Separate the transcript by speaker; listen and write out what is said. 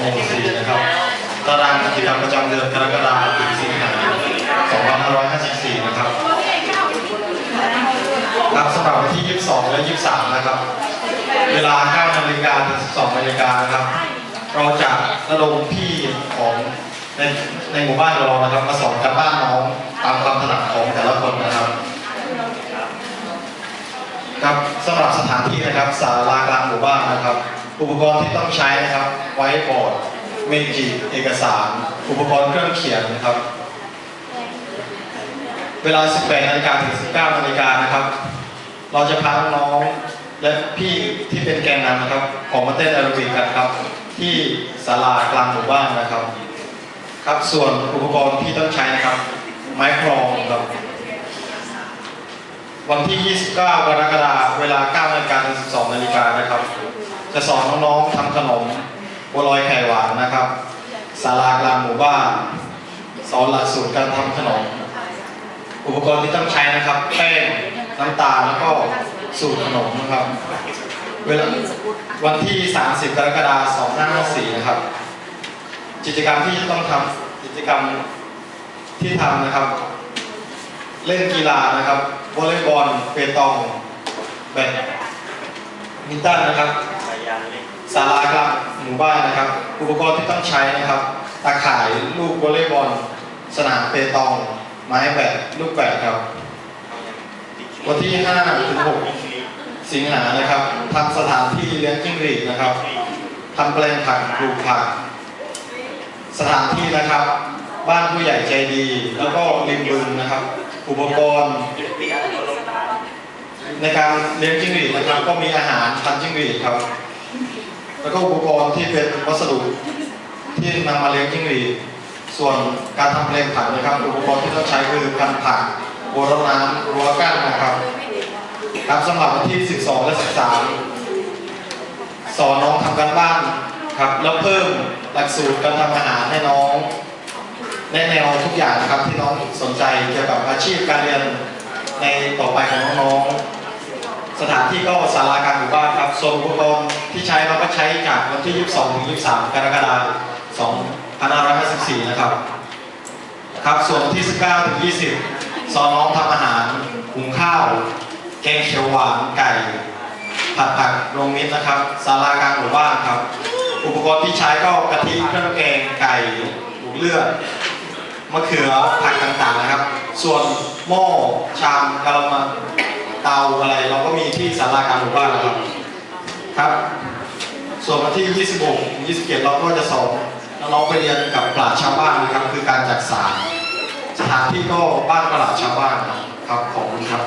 Speaker 1: หมู่4นะครับ ตารางกิจกรรมประจำเดือนกรกฎาคมถึงสิงหาคม2554 นะครับครับสำหรับวันที่ 22 และ 23 นะครับ เวลา 9 นาฬิกาถึง 12 นาฬิกานะครับ เราจะระดมพี่ของในในหมู่บ้านเรานะครับ มาสอนกันบ้านน้องตามความถนัดของแต่ละคนนะครับครับสำหรับสถานที่นะครับศาลากลางหมู่บ้านนะครับ อุปกรณ์ที่ต้องใช้นะครับ ไว้บอร์ด เมจิเอกสาร อุปกรณ์เครื่องเขียนนะครับ เวลา 18นาฬิกาถึง 19นาฬิกานะครับ เราจะพาน้องและพี่ที่เป็นแกนนำนะครับ ออกมาเต้นแอโรบิกกันครับ ที่ศาลากลางหมู่บ้านนะครับ ครับส่วนอุปกรณ์ที่ต้องใช้นะครับ ไม้ครองครับวันที่ 29 กรกฎาคม เวลา9นาฬิกาถึง12นาฬิกานะครับ จะสอนน้องๆทำขนมบัวลอยไข่หวานนะครับศาลากลางหมู่บ้านสอนหลักสูตรการทำขนม อุปกรณ์ที่ต้องใช้นะครับแป้งน้ำตาลแล้วก็สูตรขนมนะครับ เวลาวันที่ 30 กรกฎาคม2554นะครับ กิจกรรมที่ต้องทำกิจกรรมที่ทำนะครับ เล่นกีฬานะครับวอลเลย์บอลเปตองแบดมินตันนะครับ ศาลากลางหมู่บ้านนะครับ อุปกรณ์ที่ต้องใช้นะครับ ตาข่ายลูกวอลเลย์บอล สนามเปตอง ไม้แบดลูกแบดครับ วันที่5ถึง6สิงหานะครับทำสถานที่เลี้ยงจิ้งหรีดนะครับทำแปลงผักปลูกผัก สถานที่นะครับ บ้านผู้ใหญ่ใจดี แล้วก็ริมบึงนะครับ อุปกรณ์ในการเลี้ยงจิ้งหรีดนะครับ ก็มีอาหารพันจิ้งหรีดครับ แล้วก็อุปกรณ์ที่เป็นวัสดุที่นำมาเลี้ยงจิ้งหรีดส่วนการทำเพลงผักนะครับ อุปกรณ์ที่ต้องใช้คือกันผักโบรน้ำรั้วกั้นนะครับครับสำหรับวันที่ 12 และ 13 สอนน้องทำการบ้านครับ แล้วเพิ่มหลักสูตรการทำอาหารให้น้องแนแนวทุกอย่างนะครับที่น้องสนใจเกี่ยวกับอาชีพการเรียนในต่อไปของน้องๆสถานที่ก็ศาลาการหมู่บ้านครับส่วนอุปกรณ์ที่ใช้เราก็ใช้ ที่ 22ถึง23 กรกฎาคม2554 นะครับ ครับส่วนวันที่ 19ถึง20 สอนน้องทำอาหารหุงข้าว แกงเขียวหวานไก่ ผัดผักรวมมิตรนะครับศาลากลางหมู่บ้านครับ อุปกรณ์ที่ใช้ก็กะทิเครื่องแกงไก่หมูเลือดมะเขือผักต่างๆนะครับ ส่วนหม้อชามกะละมังเตาอะไร เราก็มีที่ศาลากลางหมู่บ้านนะครับครับ ส่วนวันที่ 26 27 เราก็จะสอนน้องไปเรียนกับปราชชาวบ้านนะครับ คือการจักสารสถานที่ก็บ้านปราชชาวบ้านครับขอบคุณครับ